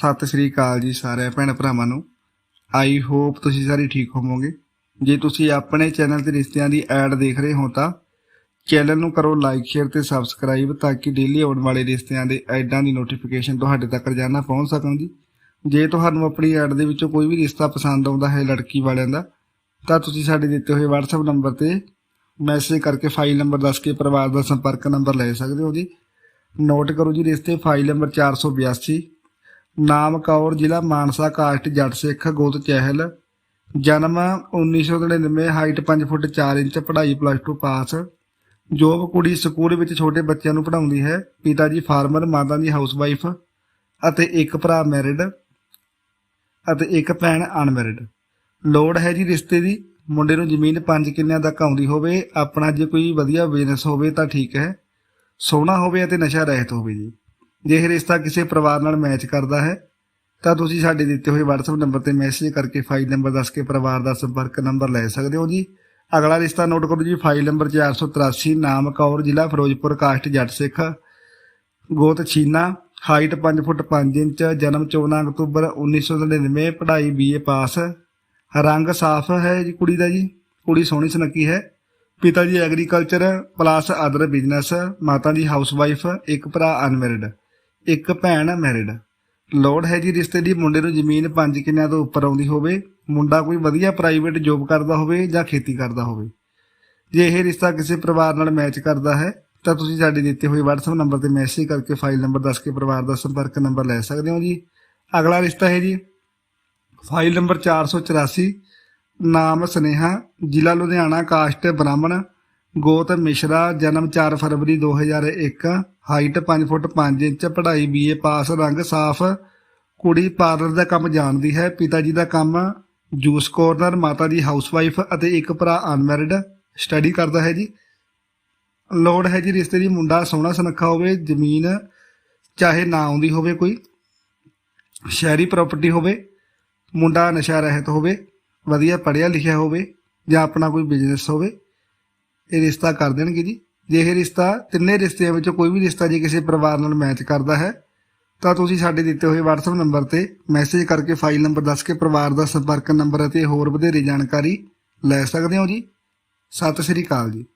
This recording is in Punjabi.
ਸਤਿ ਸ੍ਰੀ ਅਕਾਲ ਜੀ ਸਾਰੇ ਭੈਣ ਭਰਾਵਾਂ ਨੂੰ। ਆਈ ਹੋਪ ਤੁਸੀਂ ਸਾਰੇ ਠੀਕ ਹੋਵੋਗੇ। ਜੇ ਤੁਸੀਂ ਆਪਣੇ ਚੈਨਲ ਤੇ ਰਿਸ਼ਤਿਆਂ ਦੀ ਐਡ ਦੇਖ ਰਹੇ ਹੋ ਤਾਂ ਚੈਨਲ ਨੂੰ ਕਰੋ ਲਾਈਕ ਸ਼ੇਅਰ ਤੇ ਸਬਸਕ੍ਰਾਈਬ ਤਾਂ ਕਿ ਡੇਲੀ ਆਉਣ ਵਾਲੇ ਰਿਸ਼ਤਿਆਂ ਦੇ ਐਡਾਂ ਦੀ ਨੋਟੀਫਿਕੇਸ਼ਨ ਤੁਹਾਡੇ ਤੱਕ ਰੋਜ਼ਾਨਾ ਪਹੁੰਚ ਸਕਣ ਜੀ। ਜੇ ਤੁਹਾਨੂੰ ਆਪਣੀ ਐਡ ਦੇ ਵਿੱਚੋਂ ਕੋਈ ਵੀ ਰਿਸ਼ਤਾ ਪਸੰਦ ਆਉਂਦਾ ਹੈ ਲੜਕੀ ਵਾਲਿਆਂ ਦਾ, ਤਾਂ ਤੁਸੀਂ ਸਾਡੇ ਦਿੱਤੇ ਹੋਏ WhatsApp ਨੰਬਰ ਤੇ ਮੈਸੇਜ ਕਰਕੇ ਫਾਈਲ ਨੰਬਰ ਦੱਸ ਕੇ ਪਰਿਵਾਰ ਦਾ ਸੰਪਰਕ ਨੰਬਰ ਲੈ ਸਕਦੇ ਹੋ ਜੀ। ਨੋਟ ਕਰੋ ਜੀ, ਰਿਸ਼ਤੇ ਫਾਈਲ ਨੰਬਰ 482 ਨਾਮ ਕੌਰ, ਜ਼ਿਲ੍ਹਾ ਮਾਨਸਾ, ਕਾਸਟ, ਜੱਟ ਸਿੱਖ, ਗੋਤ ਚਹਿਲ। ਜਨਮ 1999 ਹਾਈਟ 5 ਫੁੱਟ 4 ਇੰਚ, ਪੜ੍ਹਾਈ ਪਲੱਸ 2 ਪਾਸ ਜੋਬ ਕੁੜੀ ਸਕੂਲ ਵਿੱਚ ਛੋਟੇ ਬੱਚਿਆਂ ਨੂੰ ਪੜ੍ਹਾਉਂਦੀ ਹੈ। ਪਿਤਾ ਜੀ ਫਾਰਮਰ ਮਾਤਾ ਜੀ ਹਾਊਸਵਾਈਫ ਅਤੇ ਇੱਕ ਭਰਾ ਮੈਰਿਡ ਅਤੇ ਇੱਕ ਭੈਣ ਅਨਮੈਰਿਡ ਲੋੜ ਹੈ ਜੀ ਰਿਸ਼ਤੇ ਦੀ। ਮੁੰਡੇ ਨੂੰ ਜ਼ਮੀਨ 5 ਕਿੱਲਿਆਂ ਤੱਕ ਆਉਂਦੀ ਹੋਵੇ। ਆਪਣਾ ਜੇ ਕੋਈ ਵਧੀਆ ਬਿਜ਼ਨਸ ਹੋਵੇ ਤਾਂ ਠੀਕ ਹੈ। ਸੋਹਣਾ ਹੋਵੇ ਅਤੇ ਨਸ਼ਾ ਰਹਿਤ ਹੋਵੇ ਜੀ। ਜੇ ਰਿਸ਼ਤਾ ਕਿਸੇ ਪਰਿਵਾਰ ਨਾਲ ਮੈਚ ਕਰਦਾ ਹੈ, ਤਾਂ ਤੁਸੀਂ ਸਾਡੇ ਦਿੱਤੇ ਹੋਏ WhatsApp ਨੰਬਰ ਤੇ ਮੈਸੇਜ ਕਰਕੇ ਫਾਈਲ ਨੰਬਰ ਦੱਸ ਕੇ ਪਰਿਵਾਰ ਦਾ ਸੰਪਰਕ ਨੰਬਰ ਲੈ ਸਕਦੇ ਹੋ ਜੀ। ਅਗਲਾ ਰਿਸ਼ਤਾ ਨੋਟ ਕਰੋ ਜੀ ਫਾਈਲ ਨੰਬਰ 483 ਨਾਮ ਕੌਰ, ਜ਼ਿਲ੍ਹਾ ਫਿਰੋਜ਼ਪੁਰ, ਕਾਸਟ, ਜੱਟ ਸਿੱਖ, ਗੋਤ ਛੀਨਾ ਹਾਈਟ 5 ਫੁੱਟ 5 ਇੰਚ, ਜਨਮ 14 ਅਕਤੂਬਰ 1999 ਪੜ੍ਹਾਈ ਬੀਏ ਪਾਸ। ਰੰਗ ਸਾਫ਼ ਹੈ ਜੀ ਕੁੜੀ ਦਾ ਜੀ, ਕੁੜੀ ਸੋਹਣੀ ਸੁਨੱਖੀ ਹੈ। ਪਿਤਾ ਜੀ ਐਗਰੀਕਲਚਰ ਪਲੱਸ ਅਦਰ ਬਿਜ਼ਨਸ ਮਾਤਾ ਜੀ ਹਾਊਸਵਾਈਫ ਇੱਕ ਭਰਾ ਅਨਮੈਰਿਡ ਇੱਕ ਭੈਣ ਮੈਰਿਡ ਲੋੜ ਹੈ ਜੀ ਰਿਸ਼ਤੇ ਦੀ ਮੁੰਡੇ ਨੂੰ ਜ਼ਮੀਨ 5 ਕਿੱਲਿਆਂ ਤੋਂ ਉੱਪਰ ਆਉਂਦੀ ਹੋਵੇ, ਮੁੰਡਾ ਕੋਈ ਵਧੀਆ ਪ੍ਰਾਈਵੇਟ ਜੌਬ ਕਰਦਾ ਹੋਵੇ ਜਾਂ ਖੇਤੀ ਕਰਦਾ ਹੋਵੇ। ਜੇ ਇਹ ਰਿਸ਼ਤਾ ਕਿਸੇ ਪਰਿਵਾਰ ਨਾਲ ਮੈਚ ਕਰਦਾ ਹੈ, ਤਾਂ ਤੁਸੀਂ ਸਾਡੇ ਦਿੱਤੇ ਹੋਏ WhatsApp ਨੰਬਰ ਤੇ ਮੈਸੇਜ ਕਰਕੇ ਫਾਈਲ ਨੰਬਰ ਦੱਸ ਕੇ ਪਰਿਵਾਰ ਦਾ ਸੰਪਰਕ ਨੰਬਰ ਲੈ ਸਕਦੇ ਹੋ ਜੀ। ਅਗਲਾ ਰਿਸ਼ਤਾ ਹੈ ਜੀ। ਫਾਈਲ ਨੰਬਰ 484 ਨਾਮ ਸਨੇਹਾ, ਜ਼ਿਲ੍ਹਾ ਲੁਧਿਆਣਾ, ਕਾਸਟ, ਬ੍ਰਾਹਮਣ। ਗੋਤ ਮਿਸ਼ਰਾ, ਜਨਮ 4 ਫਰਵਰੀ 2001 ਹਾਈਟ 5 ਫੁੱਟ 5 ਇੰਚ, ਪੜ੍ਹਾਈ ਬੀਏ ਪਾਸ, ਰੰਗ ਸਾਫ਼। ਕੁੜੀ ਪਾਰਲਰ ਦਾ ਕੰਮ ਜਾਣਦੀ ਹੈ। ਪਿਤਾ ਜੀ ਦਾ ਕੰਮ ਜੂਸ ਕੋਰਨਰ, ਮਾਤਾ ਜੀ ਹਾਊਸਵਾਈਫ ਅਤੇ ਇੱਕ ਭਰਾ ਅਨਮੈਰਿਡ। ਸਟੱਡੀ ਕਰਦਾ ਹੈ ਜੀ। ਲੋੜ ਹੈ ਜੀ ਰਿਸ਼ਤੇ ਦੀ। ਮੁੰਡਾ ਸੋਹਣਾ ਸੁਨੱਖਾ ਹੋਵੇ, ਜ਼ਮੀਨ ਚਾਹੇ ਨਾ ਆਉਂਦੀ ਹੋਵੇ ਕੋਈ, ਸ਼ਹਿਰੀ ਪ੍ਰਾਪਰਟੀ ਹੋਵੇ, ਮੁੰਡਾ ਨਸ਼ਾ ਰਹਿਤ ਹੋਵੇ, ਵਧੀਆ ਪੜ੍ਹਿਆ ਲਿਖਿਆ ਹੋਵੇ ਜਾਂ ਆਪਣਾ ਕੋਈ ਬਿਜ਼ਨਸ ਹੋਵੇ। ਇਹ ਰਿਸ਼ਤਾ ਕਰ ਦੇਣਗੇ ਜੀ। ਜੇ ਇਹ ਰਿਸ਼ਤਾ ਤਿੰਨੇ ਰਿਸ਼ਤਿਆਂ ਵਿੱਚੋਂ ਕੋਈ ਵੀ ਰਿਸ਼ਤਾ ਜੇ ਕਿਸੇ ਪਰਿਵਾਰ ਨਾਲ ਮੈਚ ਕਰਦਾ ਹੈ, ਤਾਂ ਤੁਸੀਂ ਸਾਡੇ ਦਿੱਤੇ ਹੋਏ WhatsApp ਨੰਬਰ ਤੇ ਮੈਸੇਜ ਕਰਕੇ ਫਾਈਲ ਨੰਬਰ ਦੱਸ ਕੇ ਪਰਿਵਾਰ ਦਾ ਸੰਪਰਕ ਨੰਬਰ ਅਤੇ ਹੋਰ ਵਧੇਰੇ ਜਾਣਕਾਰੀ ਲੈ ਸਕਦੇ ਹੋ ਜੀ। ਸਤਿ ਸ੍ਰੀ ਅਕਾਲ ਜੀ।